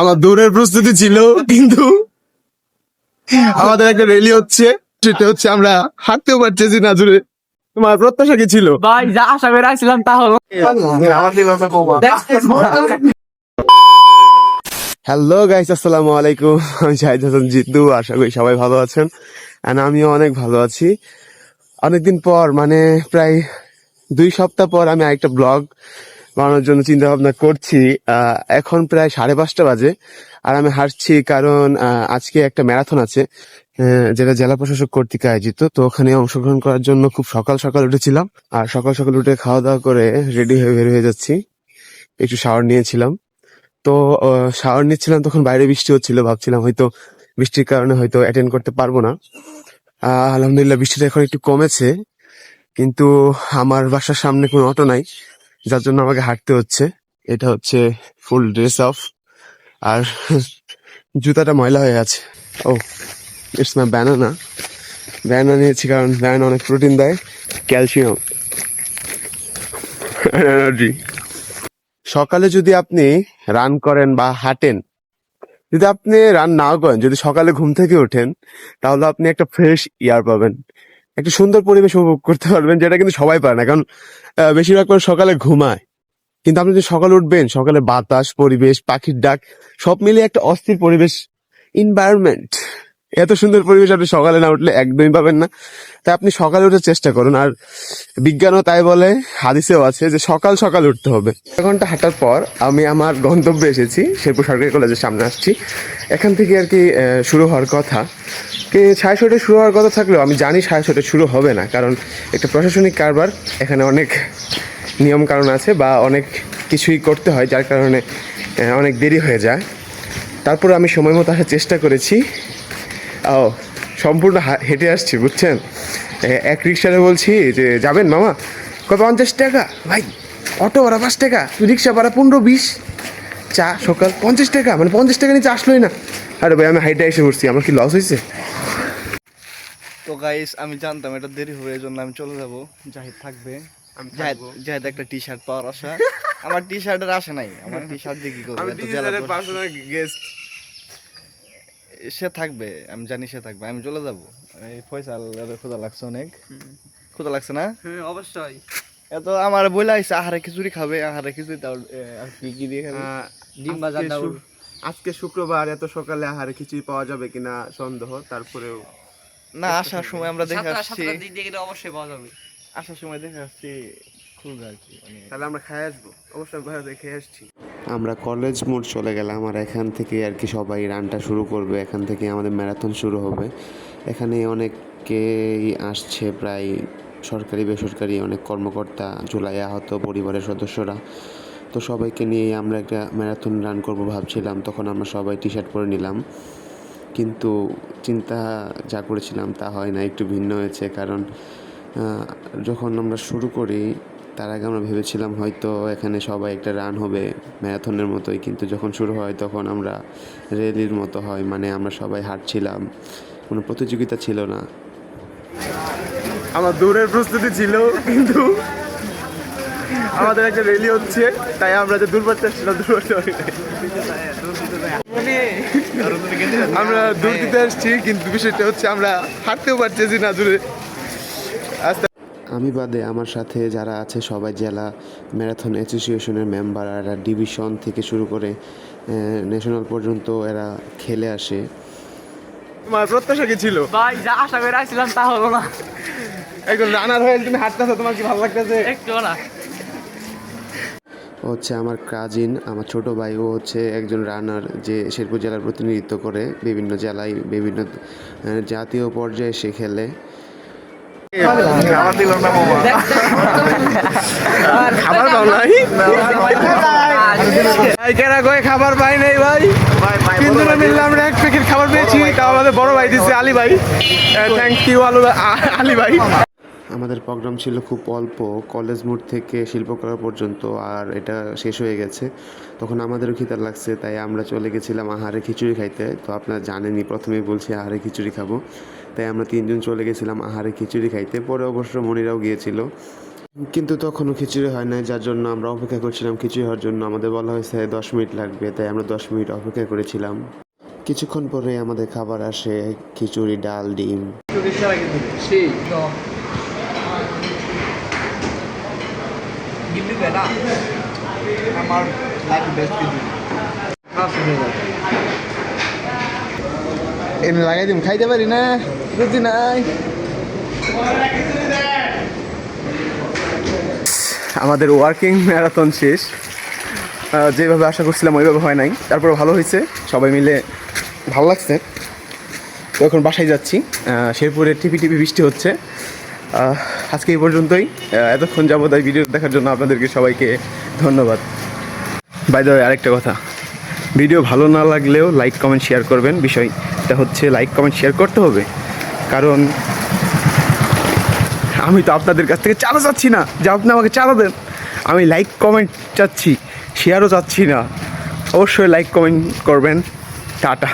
আমার দৌড়ের প্রস্তুতি ছিল কিন্তু আমাদের একটা রেলি হচ্ছে সেটা হচ্ছে আমরা হাঁটতেও পারতেছি না জুড়ে তোমার প্রত্যাশা কি ছিল? ভাই যা আশা করে আসছিলাম তা হলো। হ্যালো গাইস আসসালামু আলাইকুম। আমি শাহিদ হাসান জিদ্দু আশা করি সবাই ভালো আছেন। এন্ড আমিও অনেক ভালো আছি। অনেকদিন পর মানে প্রায় দুই সপ্তাহ পর আমি আরেকটা ব্লগ বানানোর জন্য চিন্তা ভাবনা করছি এখন প্রায় সাড়ে পাঁচটা বাজে আর আমি হাঁটছি কারণ আজকে একটা ম্যারাথন আছে যেটা জেলা প্রশাসক কর্তৃক আয়োজিত। তো ওখানে অংশগ্রহণ করার জন্য খুব সকাল সকাল উঠেছিলাম আর সকাল সকাল উঠে খাওয়া দাওয়া করে রেডি হয়ে বের হয়ে যাচ্ছি। একটু শাওয়ার নিয়েছিলাম। তো শাওয়ার নিচ্ছিলাম তখন বাইরে বৃষ্টি হচ্ছিল, ভাবছিলাম হয়তো বৃষ্টির কারণে হয়তো অ্যাটেন্ড করতে পারব না। আলহামদুলিল্লাহ বৃষ্টিটা এখন একটু কমেছে, কিন্তু আমার বাসার সামনে কোনো অটো নাই। যার জন্য আমাকে হাঁটতে হচ্ছে। এটা হচ্ছে ফুল ড্রেস অফ আর জুতাটা ময়লা হয়ে আছে। ও ইটস মাই ব্যানানা ব্যানানা নিয়েছি কারণ ব্যানানা অনেক প্রোটিন দেয়। ক্যালসিয়াম সকালে যদি আপনি রান করেন বা হাঁটেন, যদি আপনি রান নাও করেন, যদি সকালে ঘুম থেকে ওঠেন, তাহলে আপনি একটা ফ্রেশ ইয়ার পাবেন। একটা সুন্দর পরিবেশ উপভোগ করতে পারবেন, যেটা কিন্তু সবাই পারে না। কারণ বেশিরভাগ মানুষ সকালে ঘুমায়। কিন্তু আপনি যদি সকালে উঠবেন, সকালে বাতাস, পরিবেশ, পাখির ডাক, সব মিলিয়ে একটা অস্থির পরিবেশ এনভায়রনমেন্ট এত সুন্দর পরিবেশ আপনি সকালে না উঠলে একদমই পাবেন না। তাই আপনি সকালে উঠার চেষ্টা করুন। আর বিজ্ঞানও তাই বলে, হাদিসেও আছে যে সকাল সকাল উঠতে হবে। এক ঘণ্টা হাঁটার পর আমি আমার গন্তব্যে এসেছি, শেরপুর সরকারি কলেজের সামনে আসছি। এখান থেকে আর কি শুরু হওয়ার কথা। কি সাড়ে ছটায় শুরু হওয়ার কথা থাকলেও আমি জানি সাড়ে ছটায় শুরু হবে না, কারণ একটা প্রশাসনিক কারবার, এখানে অনেক নিয়ম কারণ আছে বা অনেক কিছুই করতে হয়, যার কারণে অনেক দেরি হয়ে যায়। তারপর আমি সময় মতো আসার চেষ্টা করেছি। ও সম্পূর্ণ হেঁটে আসছি বুঝছেন? এক রিক্সারে বলছি যে যাবেন মামা? কয় পঞ্চাশ টাকা? ভাই অটো ভাড়া পাঁচ টাকা রিক্সা ভাড়া পনেরো বিশ চা সকাল পঞ্চাশ টাকা মানে পঞ্চাশ টাকা নিচে আসলোই না। আরে ভাই আমি হাইটে এসে পড়ছি আমার কি লস হয়েছে তো গাইস আমি জানতাম এটা দেরি হবে এই জন্য আমি চলে যাব। জাহিদ থাকবে। জাহিদ একটা টি শার্ট পাওয়ার আশা। আমার টি শার্টের আশা নাই আমার টি শার্ট দিয়ে কি করবে এত জেলা প্রশাসক- গেস্ট সে থাকবে আমি জানি সে থাকবে আমি চলে যাব। এই ফয়সাল খোদা লাগছে অনেক। খোদা লাগছে না? হ্যাঁ অবশ্যই। এত আমার বইলা আইছে আহারে খিচুড়ি খাবে আহারে খিচুড়ি তাও আর কি কি দিয়ে খাবে? ডিম ভাজা ডাউল আজকে শুক্রবার এত সকালে আহারে খিচুড়ি পাওয়া যাবে কিনা সন্দেহ তারপরেও না আসার সময় আমরা দেখে আসছি। সাতটার দিক দিয়ে গেলে অবশ্যই পাওয়া যাবে। আসার সময় দেখে আসছি খুলবে আর কি মানে তাহলে আমরা খাই আসব। অবশ্যই ঘরে দেখে আসছি। আমরা কলেজ মোড় চলে গেলাম আর এখান থেকে আর কি সবাই রানটা শুরু করবে। এখান থেকে আমাদের ম্যারাথন শুরু হবে। এখানে অনেকেই আসছে প্রায় সরকারি, বেসরকারি অনেক কর্মকর্তা, জুলাই আহত পরিবারের সদস্যরা। তো সবাইকে নিয়ে আমরা একটা ম্যারাথন রান করব ভাবছিলাম। তখন আমরা সবাই টি শার্ট পরে নিলাম। কিন্তু চিন্তা যা করেছিলাম তা হয় না, একটু ভিন্ন হয়েছে। কারণ যখন আমরা শুরু করি তার আগে আমরা ভেবেছিলাম হয়তো এখানে সবাই একটা রান হবে ম্যারাথনের মতোই, কিন্তু যখন শুরু হয় তখন আমরা রেলির মতো হয় মানে আমরা সবাই হাঁটছিলাম। কোনো প্রতিযোগিতা ছিল না। আমার দৌড়ের প্রস্তুতি ছিল, কিন্তু আমাদের একটা রেলি হচ্ছে, তাই আমরা যে দূর পারতে আমরা দূর দিতে আসছি, কিন্তু বিষয়টা হচ্ছে আমরা হাঁটতেও পারতেছি না দূরে। আমি বাদে আমার সাথে যারা আছে সবাই জেলা ম্যারাথন অ্যাসোসিয়েশনের মেম্বার আর ডিভিশন থেকে শুরু করে ন্যাশনাল পর্যন্ত এরা খেলে আসে। তোমার প্রত্যাশা কি ছিল? ভাই যা আশা করে আসছিলাম তা হলো না। একজন রানার হয়ে তুমি হাঁটতেছো তোমার কি ভালো লাগতেছে? একটু না। হচ্ছে আমার কাজিন আমার ছোট ভাই ও হচ্ছে একজন রানার যে শেরপুর জেলার প্রতিনিধিত্ব করে বিভিন্ন জেলায় বিভিন্ন জাতীয় পর্যায়ে সে খেলে। খাবার দিল কেনা কয়ে খাবার পাই নাই ভাই তিনজনে আমরা এক প্যাকেট খাবার পেয়েছি তাও আমাদের বড় ভাই দিচ্ছে আলী ভাই থ্যাংক ইউ আলু আলী ভাই। আমাদের প্রোগ্রাম ছিল খুব অল্প কলেজ মোড় থেকে শিল্পকলা পর্যন্ত আর এটা শেষ হয়ে গেছে। তখন আমাদেরও খিদা লাগছে তাই আমরা চলে গেছিলাম আহারে খিচুড়ি খাইতে। তো আপনারা জানেনই প্রথমেই বলছি আহারে খিচুড়ি খাব। তাই আমরা তিনজন চলে গেছিলাম আহারে খিচুড়ি খাইতে। পরে অবশ্য মনিরাও গিয়েছিল। কিন্তু তখনও খিচুড়ি হয় নাই যার জন্য আমরা অপেক্ষা করছিলাম খিচুড়ি হওয়ার জন্য। আমাদের বলা হয়েছে দশ মিনিট লাগবে তাই আমরা দশ মিনিট অপেক্ষা করেছিলাম। কিছুক্ষণ পরে আমাদের খাবার আসে খিচুড়ি ডাল ডিম। সেই। গিন্নি বেটা আমার লাইফ বেস্ট খারাপ এনে লাগাই দিম, খাইতে পারি না, বুঝি নাই। আমাদের ওয়ার্কিং ম্যারাথন শেষ। যেভাবে আশা করছিলাম ওইভাবে হয় নাই। তারপরে ভালো হয়েছে, সবাই মিলে ভালো লাগছে। তো এখন বাসায় যাচ্ছি। শেরপুরে টিপি টিপি বৃষ্টি হচ্ছে। আজকে এই পর্যন্তই। এতক্ষণ যাবত এই ভিডিও দেখার জন্য আপনাদেরকে সবাইকে ধন্যবাদ। বাই দ্য আরেকটা কথা। ভিডিও ভালো না লাগলেও লাইক কমেন্ট শেয়ার করবেন। বিষয়টা হচ্ছে লাইক কমেন্ট শেয়ার করতে হবে। কারণ আমি তো আপনাদের কাছ থেকে চাঁদা চাচ্ছি না। যে আপনি আমাকে চাঁদা দেন। আমি লাইক কমেন্ট চাচ্ছি শেয়ারও চাচ্ছি না। অবশ্যই লাইক কমেন্ট করবেন। টাটা।